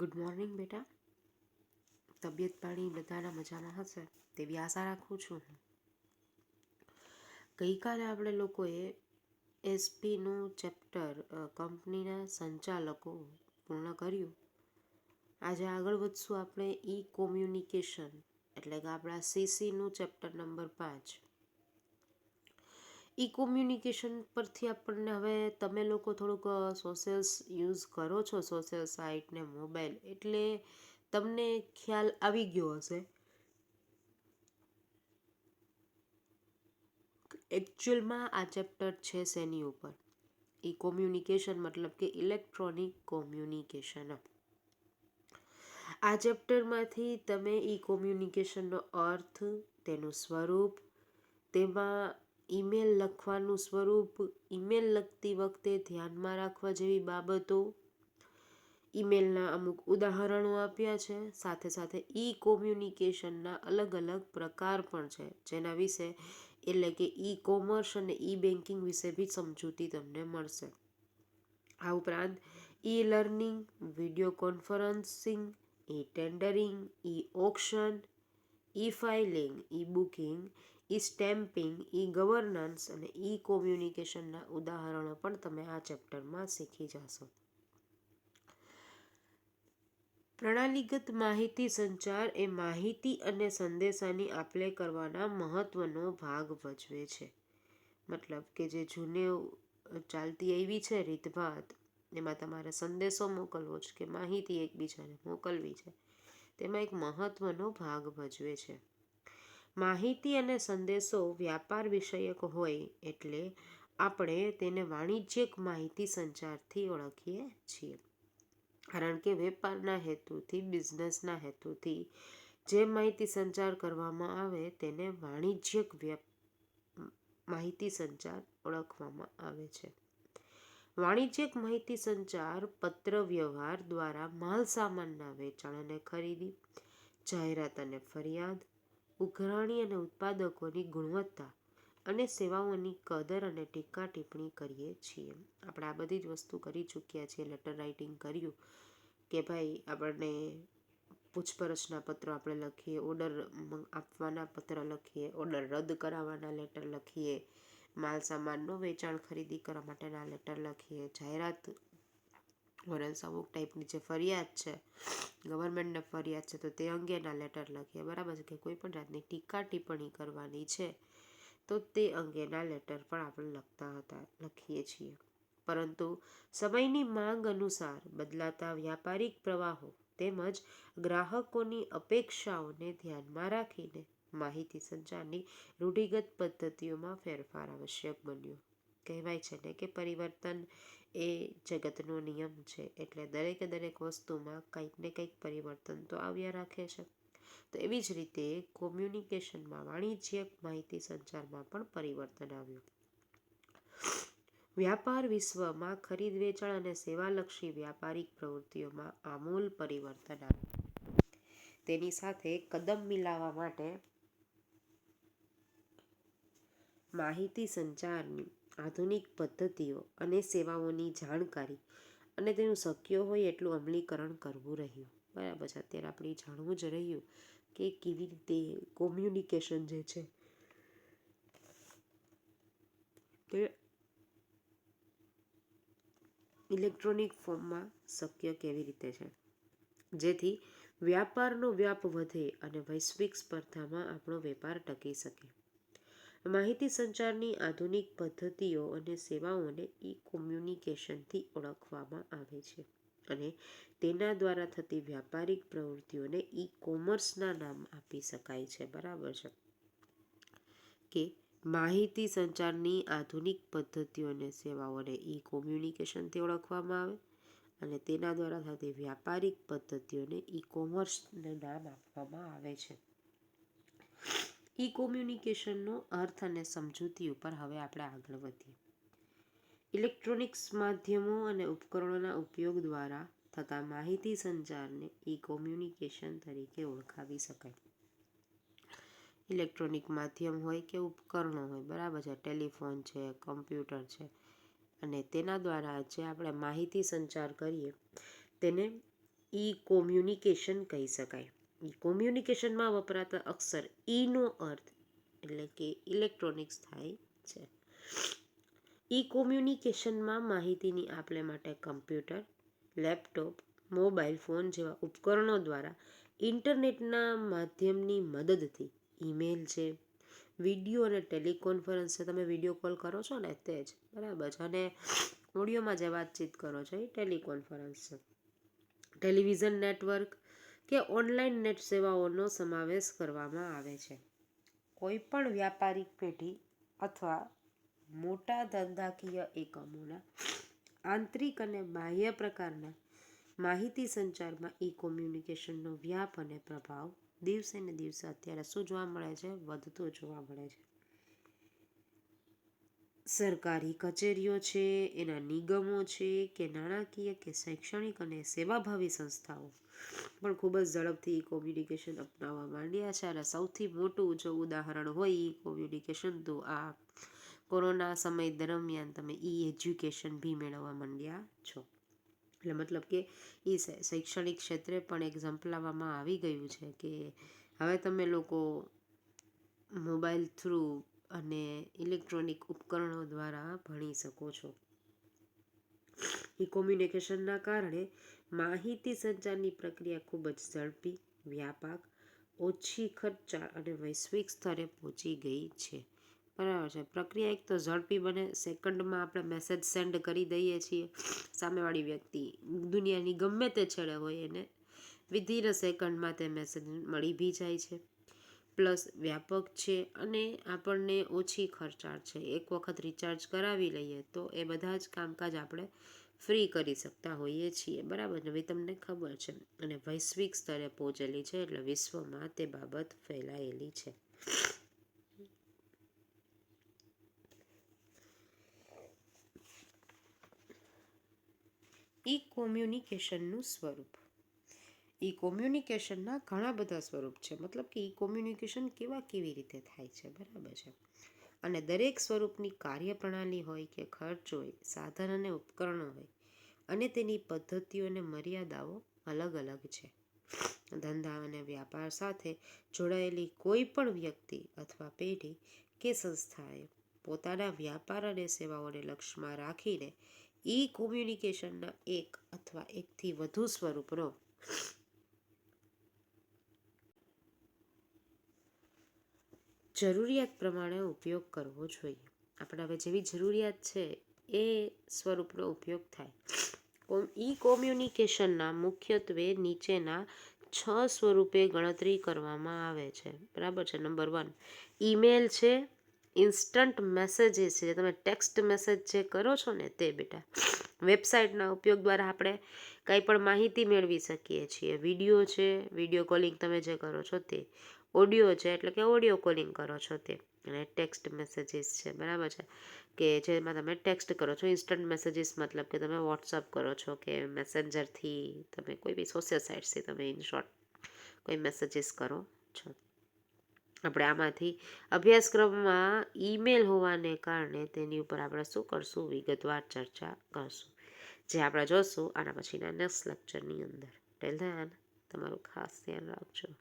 Good morning બેટા. તબિયત પાણી બધાના મજામાં હશે, તેવી આશા રાખું છું હું. ગઈકાલે આપણે લોકોએ એસપીનું ચેપ્ટર કંપનીના સંચાલકો પૂર્ણ કર્યું. આજે આગળ વધશું આપણે ઈ કોમ્યુનિકેશન, એટલે કે આપણા સીસીનું ચેપ્ટર નંબર પાંચ. ઈ કોમ્યુનિકેશન પરથી આપણને હવે તમે લોકો થોડુંક સોશિયલ્સ યુઝ કરો છો સોશિયલ સાઇટ ને મોબાઈલ એટલે તમને ખ્યાલ આવી ગયો હશે. એકચ્યુઅલમાં આ ચેપ્ટર છે શેની ઉપર? ઈ કોમ્યુનિકેશન મતલબ કે ઇલેક્ટ્રોનિક કોમ્યુનિકેશન આ ચેપ્ટરમાંથી તમે ઈ કોમ્યુનિકેશનનો અર્થ, તેનું સ્વરૂપ, તેમાં ઈમેલ લખવાનું સ્વરૂપ ઈમેલ લખતી વખતે ધ્યાનમાં રાખવા જેવી બાબતો. ઈમેલના અમુક ઉદાહરણો આપ્યા છે. સાથે સાથે ઈ કોમ્યુનિકેશનના અલગ અલગ પ્રકાર પણ છે. જેના વિશે એટલે કે ઈ કોમર્સ અને ઈ બેન્કિંગ વિશે બી સમજૂતી તમને મળશે. આ ઉપરાંત e learning video conferencing e tendering e auction e filing e booking e stamping e governance અને ઈ કોમ્યુનિકેશનના ઉદાહરણો પણ તમે આ ચેપ્ટરમાં શીખી જશો. પ્રણાલીગત માહિતી સંચાર એ માહિતી અને સંદેશાની આપલે કરવાના મહત્વનો ભાગ ભજવે છે. મતલબ કે જે જૂને ચાલતી આવી છે રીતભાત, એમાં તમારે સંદેશો મોકલવો છે કે માહિતી એકબીજાને મોકલવી છે. તેમાં એક મહત્વનો ભાગ ભજવે છે. માહિતી અને સંદેશો વ્યાપાર વિષયક હોય એટલે આપણે તેને વાણિજ્યક માહિતી સંચારથી ઓળખીએ છીએ. કારણ કે વેપારના હેતુથી, બિઝનેસના હેતુથી જે માહિતી સંચાર કરવામાં આવે તેને વાણિજ્યક માહિતી સંચાર ઓળખવામાં આવે છે. વાણિજ્યક માહિતી સંચાર પત્ર વ્યવહાર દ્વારા માલ સામાનના વેચાણ અને ખરીદી, જાહેરાત અને ફરિયાદ, ઉઘરાણી અને ઉત્પાદકોની ગુણવત્તા અને સેવાઓની કદર અને ટીકા ટિપ્પણી કરીએ છીએ. આપણે આ બધી જ વસ્તુ કરી ચૂક્યા છીએ લેટર રાઇટિંગ કર્યું કે ભાઈ આપણને પૂછપરછના પત્રો આપણે લખીએ ઓર્ડર આપવાના પત્ર લખીએ ઓર્ડર રદ કરાવવાના લેટર લખીએ માલ સામાનનો વેચાણ ખરીદી કરવા માટેના લેટર લખીએ. જાહેરાત વરસ અમુક ટાઈપની જે ફરિયાદ છે ગવર્મેન્ટને ફરિયાદ છે, તો તે અંગેના લેટર લખીએ. બરાબર છે કે કોઈ પણ જાતની ટીકા ટિપ્પણી કરવાની છે, તો તે અંગેના લેટર પણ આપણે લખતા હતા, લખીએ છીએ. પરંતુ સમયની માંગ અનુસાર બદલાતા વ્યાપારિક પ્રવાહો તેમજ ગ્રાહકોની અપેક્ષાઓને ધ્યાનમાં રાખીને માહિતી સંચારની રૂઢિગત પદ્ધતિઓમાં ફેરફાર આવશ્યક બન્યો. કહેવાય છે ને કે પરિવર્તન એ જગતનો નિયમ છે, એટલે દરેકે દરેક વસ્તુમાં કંઈક ને કંઈક પરિવર્તન તો આવ્યા રાખે છે. તો એવી જ રીતે કોમ્યુનિકેશનમાં વાણિજ્યક માહિતી સંચારમાં પણ પરિવર્તન આવ્યું. વ્યાપાર વિશ્વમાં ખરીદ, વેચાણ અને સેવાલક્ષી વ્યાપારિક પ્રવૃત્તિઓમાં આમૂલ પરિવર્તન આવ્યું. તેની સાથે કદમ મિલાવવા માટે માહિતી સંચારની આધુનિક પદ્ધતિઓ અને સેવાઓની જાણકારી અને તેનું શક્ય હોય એટલું અમલીકરણ કરવું રહ્યું. બરાબર છે. અત્યારે આપણે જાણવું જ રહ્યું કે કેવી રીતે કોમ્યુનિકેશન જે છે તે ઇલેક્ટ્રોનિક ફોર્મમાં શક્ય કેવી રીતે છે. જેથી વ્યાપારનો વ્યાપ વધે અને વૈશ્વિક સ્પર્ધામાં આપણો વેપાર ટકી શકે. માહિતી સંચારની આધુનિક પદ્ધતિઓ અને સેવાઓને ઈ કોમ્યુનિકેશનથી ઓળખવામાં આવે છે અને તેના દ્વારા થતી વ્યાપારિક પ્રવૃત્તિઓને ઈ કોમર્સના નામ આપી શકાય છે. બરાબર છે? કે માહિતી સંચારની આધુનિક પદ્ધતિઓ અને સેવાઓને ઈ કોમ્યુનિકેશનથી ઓળખવામાં આવે અને તેના દ્વારા થતી વ્યાપારિક પદ્ધતિઓને ઈ કોમર્સને નામ આપવામાં આવે છે. ઈ કોમ્યુનિકેશનનો અર્થ અને સમજૂતી ઉપર હવે આપણે આગળ વધીએ. ઇલેક્ટ્રોનિક્સ માધ્યમો અને ઉપકરણોના ઉપયોગ દ્વારા થતા માહિતી સંચારને ઈ કોમ્યુનિકેશન તરીકે ઓળખાવી શકાય. ઇલેક્ટ્રોનિક માધ્યમ હોય કે ઉપકરણો હોય, બરાબર છે, ટેલિફોન છે, કમ્પ્યુટર છે, અને તેના દ્વારા જે આપણે માહિતી સંચાર કરીએ, તેને ઈ કોમ્યુનિકેશન કહી શકાય. કોમ્યુનિકેશનમાં વપરાતા અક્ષર ઈનો અર્થ એટલે કે ઇલેક્ટ્રોનિક્સ થાય છે. ઈ કોમ્યુનિકેશનમાં માહિતીની આપલે માટે કમ્પ્યુટર, લેપટોપ, મોબાઈલ ફોન જેવા ઉપકરણો દ્વારા ઇન્ટરનેટના માધ્યમની મદદથી ઈમેલ છે, વીડિયો અને ટેલિકોન્ફરન્સ છે તમે વીડિયો કોલ કરો છો ને તે જ, બરાબર છે? અને ઓડિયોમાં જે વાતચીત કરો છો એ ટેલિકોન્ફરન્સ. છે ટેલિવિઝન નેટવર્ક કે ઓનલાઈન નેટ સેવાઓનો સમાવેશ કરવામાં આવે છે. કોઈપણ વ્યાપારિક પેઢી અથવા મોટા ધંધાકીય એકમોના આંતરિક અને બાહ્ય પ્રકારના માહિતી સંચારમાં ઈ કોમ્યુનિકેશનનો વ્યાપ અને પ્રભાવ દિવસે ને દિવસે અત્યારે શું જોવા મળે છે, વધતો જોવા મળે છે. સરકારી કચેરીઓ છે, એના નિગમો છે કે નાણાકીય કે શૈક્ષણિક અને સેવાભાવી સંસ્થાઓ પણ ખૂબ જ ઝડપથી કોમ્યુનિકેશન અપનાવવા માંડ્યા છે અને સૌથી મોટું જો ઉદાહરણ હોય ઈ કોમ્યુનિકેશન તો આ કોરોના સમય દરમિયાન તમે ઈ એજ્યુકેશન બી મેળવવા માંડ્યા છો. એટલે મતલબ કે એ શૈક્ષણિક ક્ષેત્રે પણ એક્ઝામ્પલ લાવવામાં આવી ગયું છે કે હવે તમે લોકો મોબાઈલ થ્રુ અને ઇલેક્ટ્રોનિક ઉપકરણો દ્વારા ભણી શકો છો. કોમ્યુનિકેશનના કારણે માહિતી સંચારની પ્રક્રિયા ખૂબ જ ઝડપી, વ્યાપક, ઓછી ખર્ચાળ અને વૈશ્વિક સ્તરે પહોંચી ગઈ છે. બરાબર છે. પ્રક્રિયા એક તો ઝડપી બને. સેકન્ડમાં આપણે મેસેજ સેન્ડ કરી દઈએ છીએ. સામેવાળી વ્યક્તિ દુનિયાની ગમે તે છેડે હોય એને વિધિન સેકન્ડમાં તે મેસેજ મળી બી જાય છે. પ્લસ વ્યાપક છે અને આપણને ઓછી ખર્ચાળ છે. એક વખત રિચાર્જ કરાવી લઈએ તો એ બધા જ કામકાજ આપણે ફ્રી કરી શકતા હોઈએ છીએ. બરાબર? ને તમને ખબર છે. અને વૈશ્વિક સ્તરે પહોંચેલી છે એટલે વિશ્વમાં તે બાબત ફેલાયેલી છે. ઈ કોમ્યુનિકેશનનું સ્વરૂપ. ઈ કોમ્યુનિકેશનના ઘણા બધા સ્વરૂપ છે. મતલબ કે ઈ કોમ્યુનિકેશન કેવા કેવી રીતે થાય છે? બરાબર છે. અને દરેક સ્વરૂપની કાર્યપ્રણાલી હોય કે ખર્ચ હોય, સાધન અને ઉપકરણો હોય, અને તેની પદ્ધતિઓ અને મર્યાદાઓ અલગ અલગ છે. ધંધા અને વ્યાપાર સાથે જોડાયેલી કોઈ પણ વ્યક્તિ અથવા પેઢી કે સંસ્થાએ પોતાના વ્યાપાર અને સેવાઓને લક્ષ્યમાં રાખીને ઈ કોમ્યુનિકેશનના એક અથવા એકથી વધુ સ્વરૂપનો જરૂરિયાત પ્રમાણે ઉપયોગ કરવો જોઈએ. આપણે હવે જેવી જરૂરિયાત છે એ સ્વરૂપનો ઉપયોગ થાય. ઈ કોમ્યુનિકેશનના મુખ્યત્વે નીચેના છ સ્વરૂપે ગણતરી કરવામાં આવે છે. બરાબર છે? નંબર વન, ઈમેલ છે, ઇન્સ્ટન્ટ મેસેજીસ છે. તમે ટેક્સ્ટ મેસેજ જે કરો છો ને તે બેટા. વેબસાઇટના ઉપયોગ દ્વારા આપણે કંઈ પણ માહિતી મેળવી શકીએ છીએ. વીડિયો છે, વીડિયો કોલિંગ તમે જે કરો છો તે. ઓડિયો છે, એટલે કે ઓડિયો કોલિંગ કરો છો તે. અને ટેક્સ્ટ મેસેજીસ છે, બરાબર છે? કે જેમાં તમે ટેક્સ્ટ કરો છો, ઇન્સ્ટન્ટ મેસેજીસ મતલબ કે તમે વોટ્સઅપ કરો છો કે મેસેન્જરથી તમે કોઈ બી સોશિયલ સાઇટ્સથી તમે ઇન શોર્ટ કોઈ મેસેજીસ કરો છો. આપણે આમાંથી અભ્યાસક્રમમાં ઈમેલ હોવાને કારણે તેની ઉપર આપણે શું કરશું? વિગતવાર ચર્ચા કરશું. જે આપણે જોશું આના પછીના નેક્સ્ટ લેક્ચરની અંદર. ટેલ ધ્યાન તમારું ખાસ ધ્યાન રાખજો.